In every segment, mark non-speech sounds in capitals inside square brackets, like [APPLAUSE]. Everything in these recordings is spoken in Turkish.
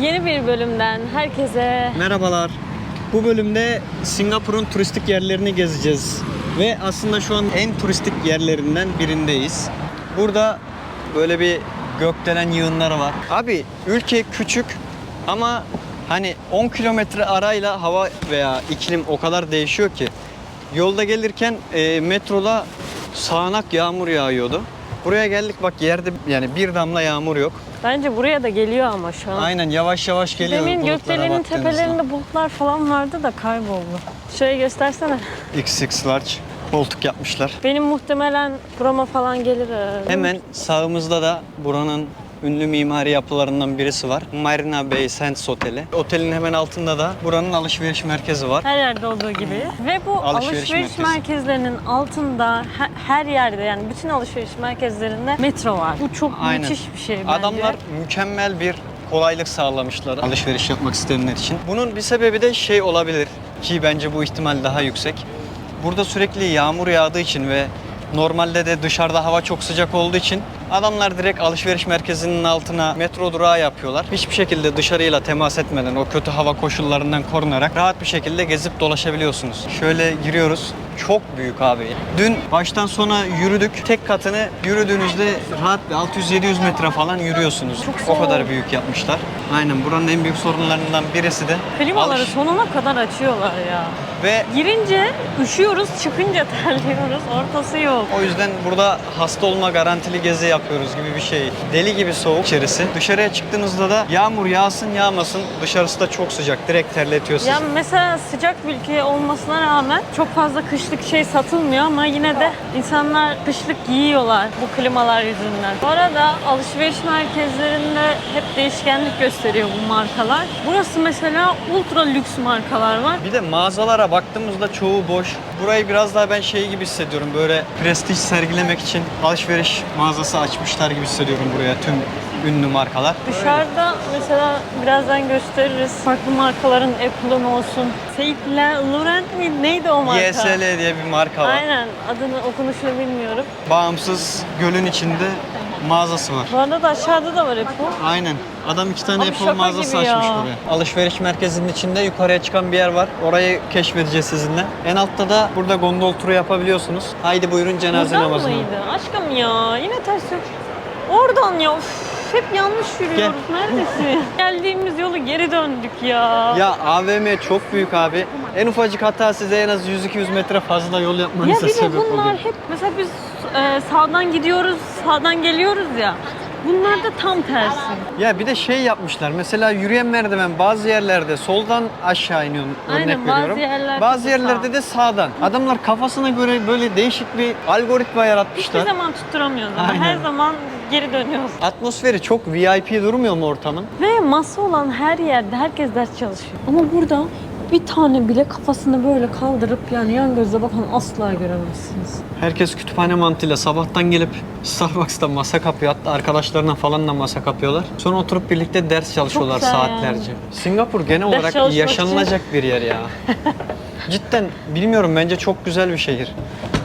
Yeni bir bölümden herkese Merhabalar. Bu bölümde Singapur'un turistik yerlerini gezeceğiz. Ve aslında şu an en turistik yerlerinden birindeyiz. Burada böyle bir gökdelen yığınları var. Abi ülke küçük ama hani 10 kilometre arayla hava veya iklim o kadar değişiyor ki. Yolda gelirken e, metroda sağanak yağmur yağıyordu. Buraya geldik bak yerde yani bir damla yağmur yok. Bence buraya da geliyor ama şu an. Aynen yavaş yavaş geliyor. Demin gökdelenin tepelerinde bulutlar falan vardı da kayboldu. Şöyle göstersene. XX large koltuk yapmışlar. Benim muhtemelen burama falan gelir. Hemen sağımızda da buranın ünlü mimari yapılarından birisi var. Marina Bay Sands Oteli. Otelin hemen altında da buranın alışveriş merkezi var. Her yerde olduğu gibi. Ve bu Alışveriş alışveriş, merkezi. merkezlerinin altında he- her yerde yani bütün alışveriş merkezlerinde metro var. Bu çok Aynen. müthiş bir şey bence. Adamlar mükemmel bir kolaylık sağlamışlar alışveriş yapmak isteyenler için. Bunun bir sebebi de şey olabilir ki bence bu ihtimal daha yüksek. Burada sürekli yağmur yağdığı için ve normalde de dışarıda hava çok sıcak olduğu için adamlar direkt alışveriş merkezinin altına metro durağı yapıyorlar. Hiçbir şekilde dışarıyla temas etmeden o kötü hava koşullarından korunarak rahat bir şekilde gezip dolaşabiliyorsunuz. Şöyle giriyoruz. Çok büyük abi. Dün baştan sona yürüdük. Tek katını yürüdüğünüzde rahat bir 600-700 metre falan yürüyorsunuz. Çok o kadar büyük yapmışlar. Aynen buranın en büyük sorunlarından birisi de Klimaları alış- sonuna kadar açıyorlar ya. Ve Girince üşüyoruz, çıkınca [LAUGHS] terliyoruz. Ortası yok. O yüzden burada hasta olma garantili gezi yapıyoruz gibi bir şey. Deli gibi soğuk içerisi. Dışarıya çıktığınızda da yağmur yağsın yağmasın dışarısı da çok sıcak. Direkt terletiyor sizi. Ya mesela sıcak bir ülke olmasına rağmen çok fazla kışlık şey satılmıyor ama yine de insanlar kışlık giyiyorlar bu klimalar yüzünden. Bu arada alışveriş merkezlerinde hep değişkenlik gösteriyor bu markalar. Burası mesela ultra lüks markalar var. Bir de mağazalara baktığımızda çoğu boş. Burayı biraz daha ben şey gibi hissediyorum. Böyle prestij sergilemek için alışveriş mağazası açmışlar gibi hissediyorum buraya tüm ünlü markalar. Dışarıda mesela birazdan gösteririz. Farklı markaların Apple'ın olsun. Saint Laurent miydi? Neydi o marka? YSL diye bir marka var. Aynen. Adını okunuşunu bilmiyorum. Bağımsız gölün içinde mağazası var. Bu arada da aşağıda da var Apple. Aynen. Adam iki tane Abi Apple şaka mağazası gibi ya. açmış buraya. Alışveriş merkezinin içinde yukarıya çıkan bir yer var. Orayı keşfedeceğiz sizinle. En altta da burada gondol turu yapabiliyorsunuz. Haydi buyurun cenaze Buradan namazına. mıydı? Aşkım ya yine ters yok. Oradan ya üf, hep yanlış yürüyoruz. Neredesin? [LAUGHS] Geldiğimiz yolu geri döndük ya. Ya AVM çok büyük abi. En ufacık hata size en az 100-200 metre fazla yol Ya yapmanıza bir de sebep bunlar oluyor. hep mesela biz e, sağdan gidiyoruz, sağdan geliyoruz ya. Bunlar da tam tersi. Ya bir de şey yapmışlar. Mesela yürüyen merdiven bazı yerlerde soldan aşağı iniyor örnek Aynen, bazı veriyorum. yerlerde bazı de yerlerde sağ. de sağdan. Adamlar kafasına göre böyle değişik bir algoritma Hiçbir yaratmışlar. zaman tutturamıyoruz ama Aynen. her zaman geri dönüyoruz. Atmosferi çok VIP durmuyor mu ortamın? Ve masa olan her yerde herkes ders çalışıyor. Ama burada bir tane bile kafasını böyle kaldırıp yani yan gözle bakan asla göremezsiniz. Herkes kütüphane mantığıyla sabahtan gelip Starbucks'ta masa kapıyor. Hatta arkadaşlarına falan da masa kapıyorlar. Sonra oturup birlikte ders çalışıyorlar güzel saatlerce. Singapur genel olarak çalışmak yaşanılacak bir yer ya. [LAUGHS] Cidden bilmiyorum bence çok güzel bir şehir.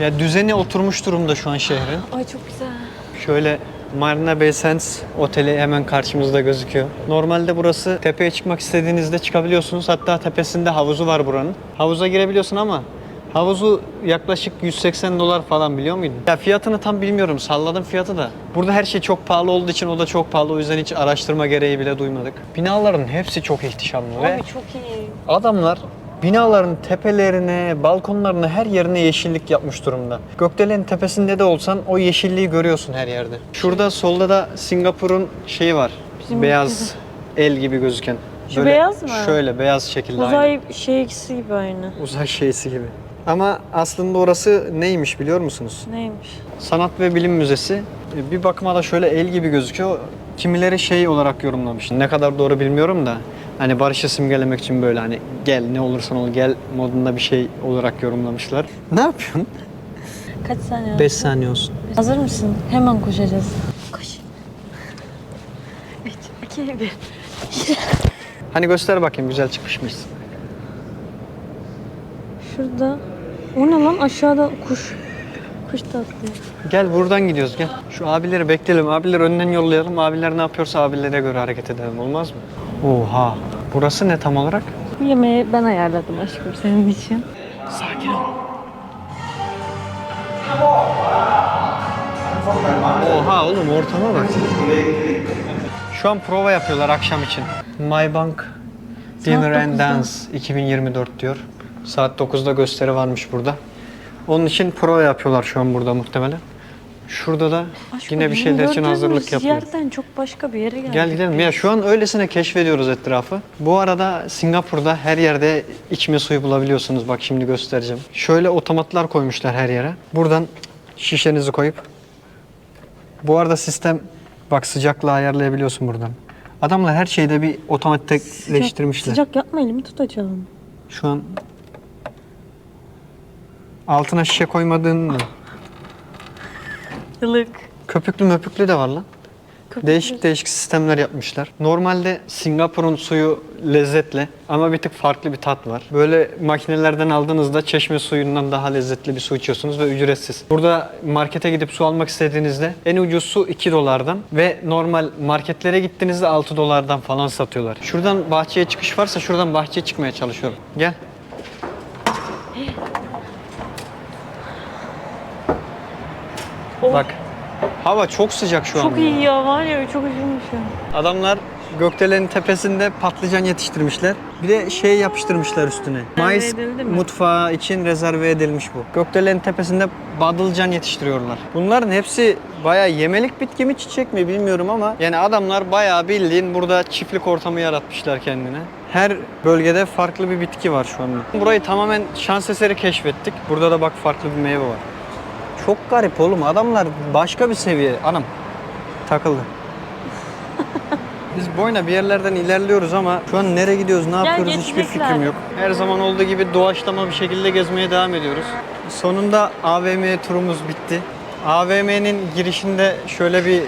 Ya düzeni oturmuş durumda şu an şehrin. Ay çok güzel. Şöyle Marina Bay Sands oteli hemen karşımızda gözüküyor. Normalde burası tepeye çıkmak istediğinizde çıkabiliyorsunuz. Hatta tepesinde havuzu var buranın. Havuza girebiliyorsun ama havuzu yaklaşık 180 dolar falan biliyor muydun? Ya fiyatını tam bilmiyorum. Salladım fiyatı da. Burada her şey çok pahalı olduğu için o da çok pahalı. O yüzden hiç araştırma gereği bile duymadık. Binaların hepsi çok ihtişamlı ve Abi çok iyi. Adamlar binaların tepelerine, balkonlarına her yerine yeşillik yapmış durumda. Gökdelenin tepesinde de olsan o yeşilliği görüyorsun her yerde. Şurada solda da Singapur'un şeyi var. Bizim beyaz el gibi gözüken. Şu beyaz mı? Şöyle beyaz şekilde aynı. Uzay şeysi gibi aynı. Uzay şeysi gibi. Ama aslında orası neymiş biliyor musunuz? Neymiş? Sanat ve Bilim Müzesi. E, Bir bakıma da şöyle el gibi gözüküyor. Kimileri şey olarak yorumlamış. Ne kadar doğru bilmiyorum da. Hani barışı simgelemek için böyle hani gel ne olursan ol gel modunda bir şey olarak yorumlamışlar. Ne yapıyorsun? Kaç saniye? 5 saniye olsun. Hazır mısın? Hemen koşacağız. Koş. 3, 2, 1. Hani göster bakayım güzel çıkmış mıyız? Şurada. O ne lan? Aşağıda kuş. Kuş da atlıyor. Gel buradan gidiyoruz gel. Şu abileri bekleyelim. Abileri önden yollayalım. Abiler ne yapıyorsa abilere göre hareket edelim. Olmaz mı? Oha. Burası ne tam olarak? Bu yemeği ben ayarladım aşkım senin için. Sakin ol. Oha oğlum ortama bak. Şu an prova yapıyorlar akşam için. My Bank Dinner and 9'da. Dance 2024 diyor. Saat 9'da gösteri varmış burada. Onun için prova yapıyorlar şu an burada muhtemelen. Şurada da Aşkım, yine bir şeyler için hazırlık yapıyor. yerden çok başka bir yere geldik. Gel gidelim. Ya şu an öylesine keşfediyoruz etrafı. Bu arada Singapur'da her yerde içme suyu bulabiliyorsunuz. Bak şimdi göstereceğim. Şöyle otomatlar koymuşlar her yere. Buradan şişenizi koyup bu arada sistem bak sıcaklığı ayarlayabiliyorsun buradan. Adamlar her şeyde bir otomatikleştirmişler. Sıcak yapma elimi tutacağım. Şu an altına şişe koymadığın mı? Ilık. Köpüklü möpüklü de var lan. Köpüklü. Değişik değişik sistemler yapmışlar. Normalde Singapur'un suyu lezzetli ama bir tık farklı bir tat var. Böyle makinelerden aldığınızda çeşme suyundan daha lezzetli bir su içiyorsunuz ve ücretsiz. Burada markete gidip su almak istediğinizde en ucuz su 2 dolardan ve normal marketlere gittiğinizde 6 dolardan falan satıyorlar. Şuradan bahçeye çıkış varsa şuradan bahçeye çıkmaya çalışıyorum. Gel. Oh, Bak. Hava çok sıcak şu an. Çok iyi ya var ya çok üşümüşüm. Adamlar gökdelenin tepesinde patlıcan yetiştirmişler. Bir de şey yapıştırmışlar üstüne. Mayıs mutfağı için rezerve edilmiş bu. Gökdelenin tepesinde badılcan yetiştiriyorlar. Bunların hepsi bayağı yemelik bitki mi çiçek mi bilmiyorum ama yani adamlar bayağı bildiğin burada çiftlik ortamı yaratmışlar kendine. Her bölgede farklı bir bitki var şu anda. Burayı tamamen şans eseri keşfettik. Burada da bak farklı bir meyve var. Çok garip oğlum. Adamlar başka bir seviye. Anam takıldı. [LAUGHS] Biz boyuna bir yerlerden ilerliyoruz ama şu an nereye gidiyoruz, ne yapıyoruz hiçbir fikrim yok. Her zaman olduğu gibi doğaçlama bir şekilde gezmeye devam ediyoruz. Sonunda AVM turumuz bitti. AVM'nin girişinde şöyle bir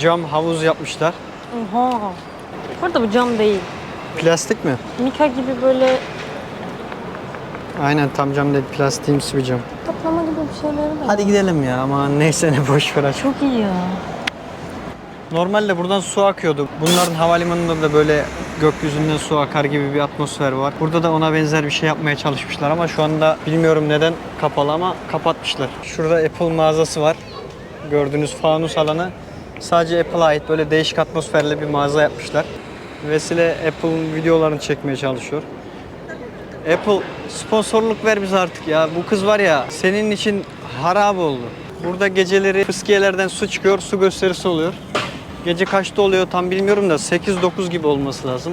cam havuz yapmışlar. Oha. Bu arada bu cam değil. Plastik mi? Mika gibi böyle Aynen tam cam değil, plastiğimsi bir cam. kaplama gibi bir şeyleri var. Hadi gidelim ya ama neyse ne boş ver aç. Çok iyi ya. Normalde buradan su akıyordu. Bunların havalimanında da böyle gökyüzünden su akar gibi bir atmosfer var. Burada da ona benzer bir şey yapmaya çalışmışlar ama şu anda bilmiyorum neden kapalı ama kapatmışlar. Şurada Apple mağazası var. Gördüğünüz fanus alanı sadece Apple'a ait böyle değişik atmosferli bir mağaza yapmışlar. Vesile Apple'ın videolarını çekmeye çalışıyor. Apple sponsorluk ver bize artık ya. Bu kız var ya senin için harap oldu. Burada geceleri fıskiyelerden su çıkıyor, su gösterisi oluyor. Gece kaçta oluyor tam bilmiyorum da 8-9 gibi olması lazım.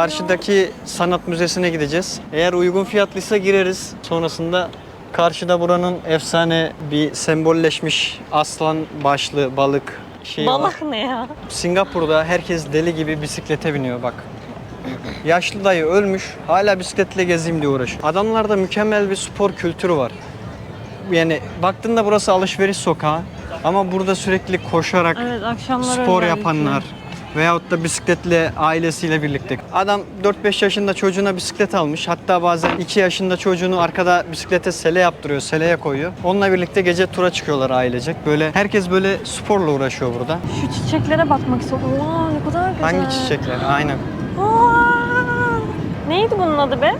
Karşıdaki sanat müzesine gideceğiz. Eğer uygun fiyatlıysa gireriz. Sonrasında karşıda buranın efsane bir sembolleşmiş aslan başlı balık şeyi var. Balık ne ya? Singapur'da herkes deli gibi bisiklete biniyor bak. Yaşlı dayı ölmüş, hala bisikletle gezeyim diye uğraşıyor. Adamlarda mükemmel bir spor kültürü var. Yani baktığında burası alışveriş sokağı ama burada sürekli koşarak Evet spor özellikle. yapanlar veyahut da bisikletle ailesiyle birlikte. Adam 4-5 yaşında çocuğuna bisiklet almış. Hatta bazen 2 yaşında çocuğunu arkada bisiklete sele yaptırıyor, seleye koyuyor. Onunla birlikte gece tura çıkıyorlar ailecek. Böyle herkes böyle sporla uğraşıyor burada. Şu çiçeklere bakmak istiyorum. Oha ne kadar güzel. Hangi çiçekler? Aynen. Aa! Neydi bunun adı be?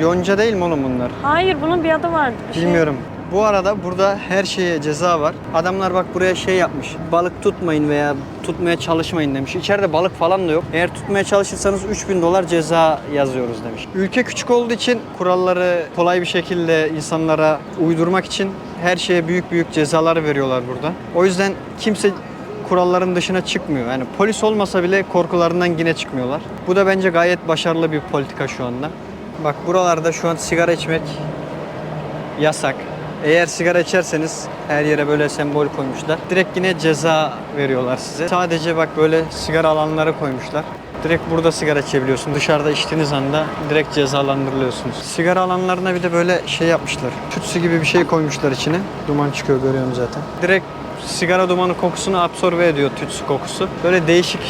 Yonca değil mi oğlum bunlar? Hayır bunun bir adı vardı. Bir şey. Bu arada burada her şeye ceza var. Adamlar bak buraya şey yapmış. Balık tutmayın veya tutmaya çalışmayın demiş. İçeride balık falan da yok. Eğer tutmaya çalışırsanız 3000 dolar ceza yazıyoruz demiş. Ülke küçük olduğu için kuralları kolay bir şekilde insanlara uydurmak için her şeye büyük büyük cezalar veriyorlar burada. O yüzden kimse kuralların dışına çıkmıyor. Yani polis olmasa bile korkularından yine çıkmıyorlar. Bu da bence gayet başarılı bir politika şu anda. Bak buralarda şu an sigara içmek yasak. Eğer sigara içerseniz her yere böyle sembol koymuşlar. Direkt yine ceza veriyorlar size. Sadece bak böyle sigara alanları koymuşlar. Direkt burada sigara içebiliyorsun. Dışarıda içtiğiniz anda direkt cezalandırılıyorsunuz. Sigara alanlarına bir de böyle şey yapmışlar. Tütsü gibi bir şey koymuşlar içine. Duman çıkıyor görüyorum zaten. Direkt sigara dumanı kokusunu absorbe ediyor tütsü kokusu. Böyle değişik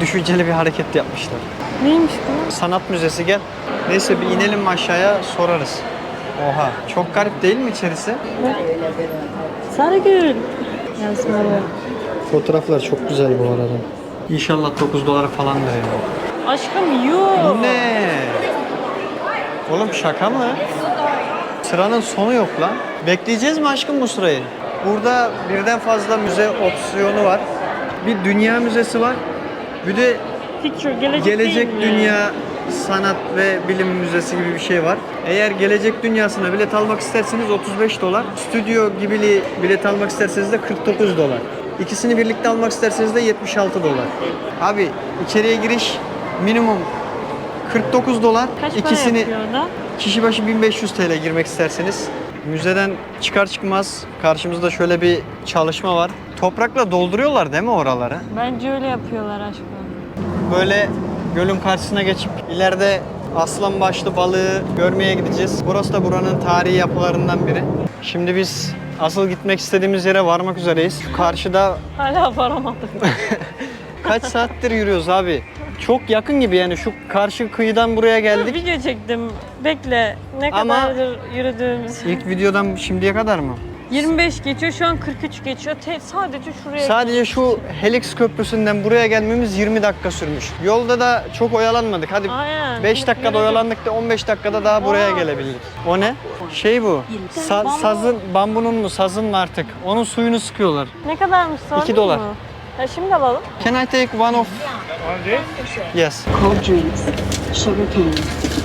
düşünceli bir hareket yapmışlar. Neymiş bu? Sanat müzesi gel. Neyse bir inelim aşağıya sorarız. Oha çok garip değil mi içerisi? Sarıgül. Yazmalı. Fotoğraflar çok güzel bu arada. İnşallah 9 dolar falandır yani. Aşkım yuh. Bu ne? Oğlum şaka mı? Sıranın sonu yok lan. Bekleyeceğiz mi aşkım bu sırayı? Burada birden fazla müze opsiyonu var. Bir dünya müzesi var. Bir de Picture, gelecek, Gelecek değil mi? Dünya Sanat ve Bilim Müzesi gibi bir şey var. Eğer Gelecek Dünyası'na bilet almak isterseniz 35 dolar. Stüdyo Ghibli bilet almak isterseniz de 49 dolar. İkisini birlikte almak isterseniz de 76 dolar. Abi içeriye giriş minimum 49 dolar. Kaç para İkisini da? kişi başı 1500 TL girmek isterseniz. Müzeden çıkar çıkmaz karşımızda şöyle bir çalışma var. Toprakla dolduruyorlar değil mi oraları? Bence öyle yapıyorlar aşkım. Böyle gölün karşısına geçip ileride aslan başlı balığı görmeye gideceğiz. Burası da buranın tarihi yapılarından biri. Şimdi biz asıl gitmek istediğimiz yere varmak üzereyiz. Şu karşıda Hala varamadık. [LAUGHS] kaç saattir yürüyoruz abi? Çok yakın gibi yani şu karşı kıyıdan buraya geldik. Video çektim. Bekle. Ne Ama- kadardır yürüdüğümüz? İlk videodan şimdiye kadar mı? 25 geçiyor. Şu an 43 geçiyor. Te- sadece şuraya. Sadece şu Helix Köprüsü'nden buraya gelmemiz 20 dakika sürmüş. Yolda da çok oyalanmadık. Hadi Aynen. 5 dakikada Yürüdük. oyalandık da 15 dakikada daha buraya gelebildik. O ne? Şey bu. Sa- Bambu. sazın, bambunun mu sazın mı artık? Onun suyunu sıkıyorlar. Ne kadarmış sordun İki dolar. mu? Ha, şimdi alalım. Can I take one of? Yes. cold drinks, sugar cane,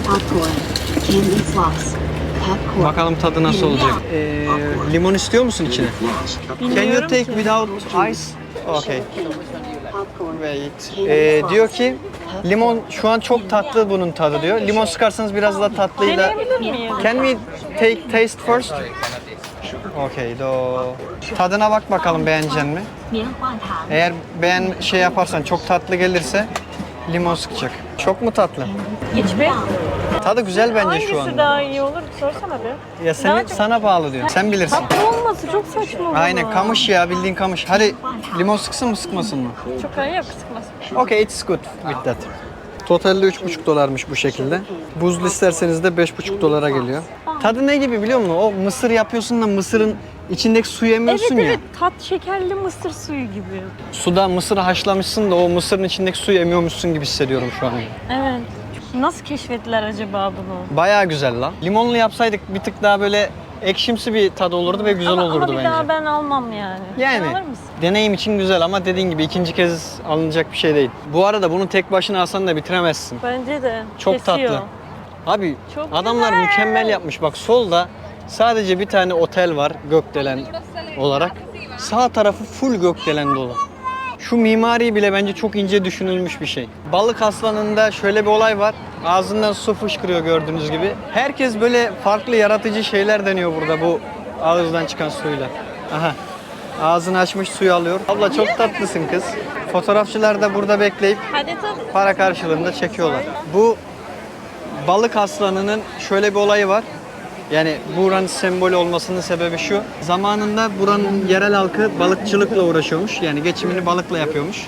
popcorn, candy floss. Bakalım tadı nasıl olacak. Ee, limon istiyor musun içine? Flash, Can you Bilmiyorum take ki. without ice? Okay. popcorn, Wait. Ee, diyor ki limon şu an çok tatlı bunun tadı diyor. Limon sıkarsanız biraz da tatlıyla. Deneyebilir miyim? Can we take taste first? Okay, do. Tadına bak bakalım beğenecek mi? 棉花糖， Eğer beğen şey yaparsan çok tatlı gelirse limon sıkacak. Çok mu tatlı? Hiçbir. Tadı güzel bence Hangisi şu anda. daha iyi olur? Sorsana bir. Ya seni, Daha çok- sana bağlı diyor. Sen bilirsin. Tatlı olması çok saçma olur. Aynen kamış ya bildiğin kamış. Hadi limon sıksın mı sıkmasın mı? Çok iyi yok sıkmasın. Okay it's good with that. Totalde 3,5 dolarmış bu şekilde. Buzlu isterseniz de 5,5 dolara geliyor. Tadı ne gibi biliyor musun? O mısır yapıyorsun da mısırın içindeki suyu Evet emiyorsun ya. evet tat şekerli mısır suyu gibi. Suda mısır haşlamışsın da o mısırın içindeki suyu emiyormuşsun gibi hissediyorum şu an. Evet. Nasıl keşfettiler acaba bunu? Bayağı güzel lan. Limonlu yapsaydık bir tık daha böyle ekşimsi bir tadı olurdu ve güzel ama, olurdu ama bir bence. daha ben almam yani. Sen alır Yani mısın? deneyim için güzel ama dediğin gibi ikinci kez alınacak bir şey değil. Bu arada bunu tek başına alsan da bitiremezsin. Bence de. Çok Kesiyor. tatlı. Abi Çok adamlar güzel. mükemmel yapmış. Bak solda sadece bir tane otel var gökdelen olarak. Sağ tarafı full gökdelen dolu. Şu mimari bile bence çok ince düşünülmüş bir şey. Balık aslanında şöyle bir olay var. Ağzından su fışkırıyor gördüğünüz gibi. Herkes böyle farklı yaratıcı şeyler deniyor burada bu ağızdan çıkan suyla. Aha. Ağzını açmış suyu alıyor. Abla çok tatlısın kız. Fotoğrafçılar da burada bekleyip para karşılığında çekiyorlar. Bu balık aslanının şöyle bir olayı var. Yani buranın sembolü olmasının sebebi şu. Zamanında buranın yerel halkı balıkçılıkla uğraşıyormuş. Yani geçimini balıkla yapıyormuş.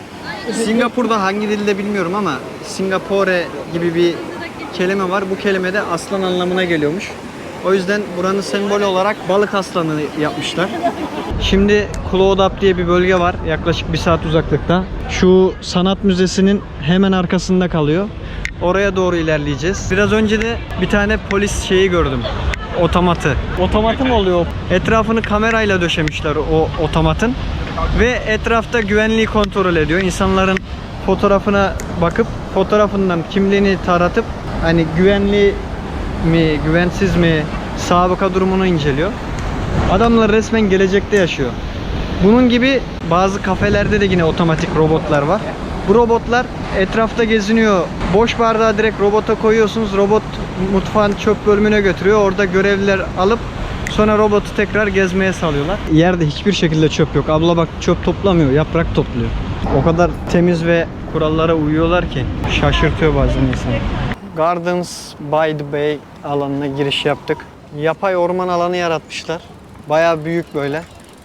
Singapur'da hangi dilde bilmiyorum ama Singapore gibi bir kelime var. Bu kelime de aslan anlamına geliyormuş. O yüzden buranın sembolü olarak balık aslanı yapmışlar. Şimdi Cloudap diye bir bölge var. Yaklaşık bir saat uzaklıkta. Şu sanat müzesinin hemen arkasında kalıyor. Oraya doğru ilerleyeceğiz. Biraz önce de bir tane polis şeyi gördüm. Otomatı. Otomatı mı oluyor? Etrafını kamerayla döşemişler o otomatın. Ve etrafta güvenliği kontrol ediyor. İnsanların fotoğrafına bakıp fotoğrafından kimliğini taratıp hani güvenli mi, güvensiz mi, sabıka durumunu inceliyor. Adamlar resmen gelecekte yaşıyor. Bunun gibi bazı kafelerde de yine otomatik robotlar var. Bu robotlar etrafta geziniyor. Boş bardağı direkt robota koyuyorsunuz. Robot mutfağın çöp bölümüne götürüyor. Orada görevliler alıp Sonra robotu tekrar gezmeye salıyorlar. Yerde hiçbir şekilde çöp yok. Abla bak çöp toplamıyor, yaprak topluyor. O kadar temiz ve kurallara uyuyorlar ki şaşırtıyor bazen insanı. Gardens by the Bay alanına giriş yaptık. Yapay orman alanı yaratmışlar. Bayağı büyük böyle.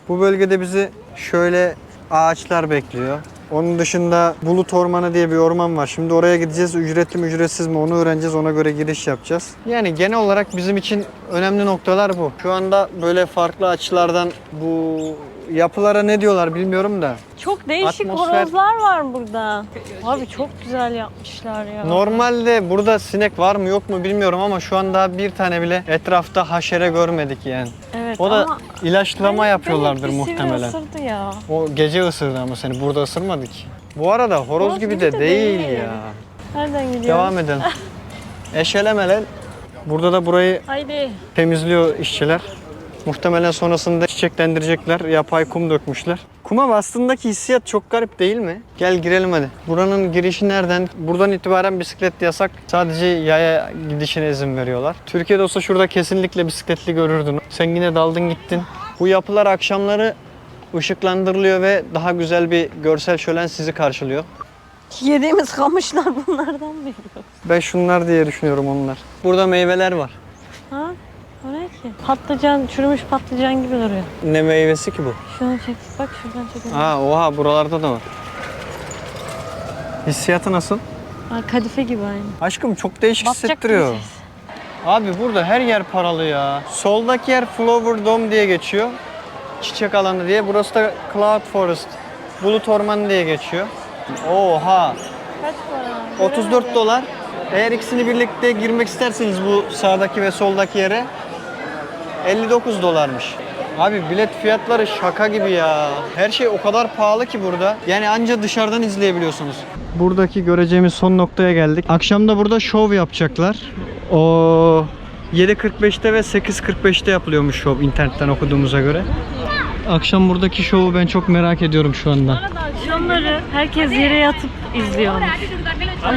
Bu bölgede bizi şöyle ağaçlar bekliyor. Onun dışında Bulut Ormanı diye bir orman var. Şimdi oraya gideceğiz. Ücretli mi ücretsiz mi onu öğreneceğiz. Ona göre giriş yapacağız. Yani genel olarak bizim için önemli noktalar bu. Şu anda böyle farklı açılardan bu yapılara ne diyorlar bilmiyorum da. Çok değişik Atmosfer- horozlar var burada. Abi çok güzel yapmışlar ya. Normalde burada sinek var mı yok mu bilmiyorum ama şu anda bir tane bile etrafta haşere görmedik yani. Evet O da ama ilaçlama yapıyorlardır muhtemelen. ısırdı ya. O gece ısırdı ama seni burada ısırmadı ki. Bu arada horoz, Horoz gibi de de değil, değil. ya. Nereden gidiyoruz? Devam edelim. [LAUGHS] Eşelemeler. Burada da burayı Haydi. temizliyor işçiler. Muhtemelen sonrasında çiçeklendirecekler. Yapay kum dökmüşler. Kuma bastığındaki hissiyat çok garip değil mi? Gel girelim hadi. Buranın girişi nereden? Buradan itibaren bisiklet yasak. Sadece yaya gidişine izin veriyorlar. Türkiye'de olsa şurada kesinlikle bisikletli görürdün. Sen yine daldın gittin. Bu yapılar akşamları ışıklandırılıyor ve daha güzel bir görsel şölen sizi karşılıyor. Yediğimiz kamışlar bunlardan mı? Ben şunlar diye düşünüyorum onlar. Burada meyveler var. Ha? Ki? Patlıcan, çürümüş patlıcan gibi duruyor. Ne meyvesi ki bu? Şunu çek, bak şuradan çekelim. Aa oha buralarda da var. Hissiyatı nasıl? Ha, kadife gibi aynı. Aşkım çok değişik Batacak hissettiriyor. Abi burada her yer paralı ya. Soldaki yer Flower Dome diye geçiyor. Çiçek alanı diye. Burası da Cloud Forest. Bulut Ormanı diye geçiyor. Oha. Kaç para? 34 dolar. Eğer ikisini birlikte girmek isterseniz bu sağdaki ve soldaki yere 59 dolarmış. Abi bilet fiyatları şaka gibi ya. Her şey o kadar pahalı ki burada. Yani anca dışarıdan izleyebiliyorsunuz. Buradaki göreceğimiz son noktaya geldik. Akşam da burada şov yapacaklar. O 7.45'te ve 8.45'te yapılıyormuş şov internetten okuduğumuza göre. Akşam buradaki şovu ben çok merak ediyorum şu anda. Akşamları herkes yere yatıp izliyormuş.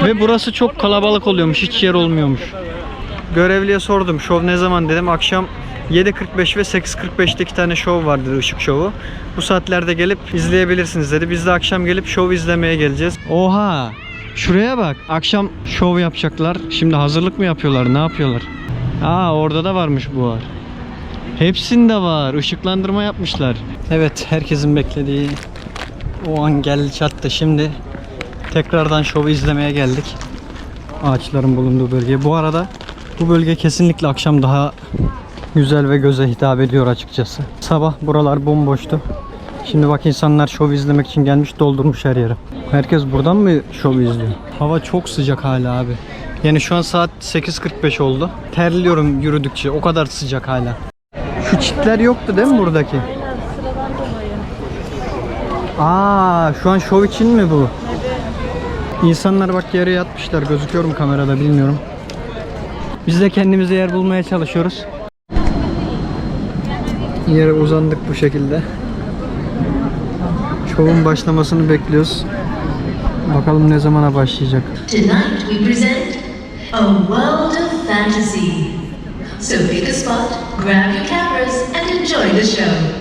Ve burası çok kalabalık oluyormuş, hiç yer olmuyormuş. Görevliye sordum, şov ne zaman dedim. Akşam 7.45 ve 8.45'te iki tane şov vardır, ışık şovu. Bu saatlerde gelip izleyebilirsiniz dedi. Biz de akşam gelip şov izlemeye geleceğiz. Oha! Şuraya bak. Akşam şov yapacaklar. Şimdi hazırlık mı yapıyorlar, ne yapıyorlar? Aa orada da varmış bu var. Hepsinde var. Işıklandırma yapmışlar. Evet, herkesin beklediği o an geldi çattı. Şimdi tekrardan şovu izlemeye geldik. Ağaçların bulunduğu bölgeye. Bu arada bu bölge kesinlikle akşam daha güzel ve göze hitap ediyor açıkçası. Sabah buralar bomboştu. Şimdi bak insanlar şov izlemek için gelmiş doldurmuş her yeri. Herkes buradan mı şovu izliyor? Hava çok sıcak hala abi. Yani şu an saat 8.45 oldu. Terliyorum yürüdükçe. O kadar sıcak hala. Şu çitler yoktu değil mi buradaki? Aa, şu an şov için mi bu? İnsanlar bak yere yatmışlar. Gözüküyor mu kamerada bilmiyorum. Biz de kendimize yer bulmaya çalışıyoruz. Yere uzandık bu şekilde. Şovun başlamasını bekliyoruz. Bakalım ne zamana başlayacak. Tonight we present A World of Fantasy. So pick a spot, grab your cameras, and enjoy the show.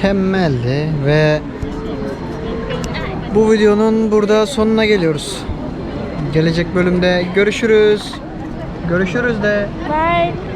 Mükemmeldi ve bu videonun burada sonuna geliyoruz. Gelecek bölümde görüşürüz. Görüşürüz de. Bye.